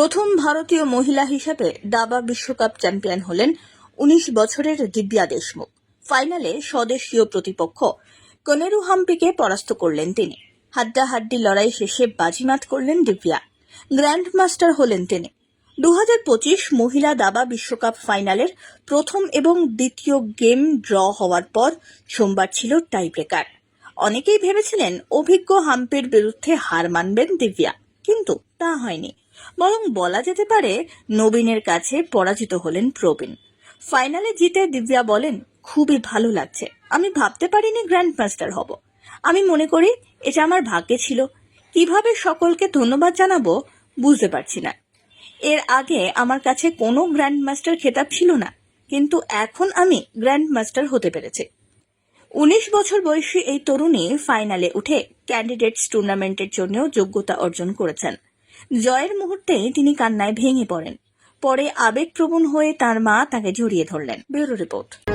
প্রথম ভারতীয় মহিলা হিসেবে দাবা বিশ্বকাপ চ্যাম্পিয়ন হলেন উনিশ বছরের দিব্যা দেশমুখ। ফাইনালে স্বদেশীয় প্রতিপক্ষ কনেরু হাম্পিকে পরাস্ত করলেন তিনি। হাড্ডাহাড্ডি লড়াই শেষে বাজিমাত করলেন দিব্যা। গ্র্যান্ড মাস্টার হলেন তিনি। দু হাজার পঁচিশ মহিলা দাবা বিশ্বকাপ ফাইনালের প্রথম এবং দ্বিতীয় গেম ড্র হওয়ার পর সোমবার ছিল টাই ব্রেকার অনেকেই ভেবেছিলেন অভিজ্ঞ হাম্পের বিরুদ্ধে হার মানবেন দিব্যা, কিন্তু তা হয়নি। বরং বলা যেতে পারে নবীনের কাছে পরাজিত হলেন প্রবীণ। ফাইনালে জিতে দিব্যা বলেন, খুবই ভালো লাগছে। আমি ভাবতে পারিনি গ্র্যান্ড মাস্টার হব। আমি মনে করি এটা আমার ভাগ্যে ছিল। কীভাবে সকলকে ধন্যবাদ জানাব বুঝতে পারছি না। এর আগে আমার কাছে কোনো গ্র্যান্ড মাস্টার খেতাব ছিল না, কিন্তু এখন আমি গ্র্যান্ড মাস্টার হতে পেরেছি। উনিশ বছর বয়সী এই তরুণী ফাইনালে উঠে ক্যান্ডিডেটস টুর্নামেন্টের জন্যও যোগ্যতা অর্জন করেছেন। জয়ের মুহূর্তে তিনি কান্নায় ভেঙে পড়েন। পরে আবেগপ্রবণ হয়ে তার মা তাকে জড়িয়ে ধরলেন। Bureau report.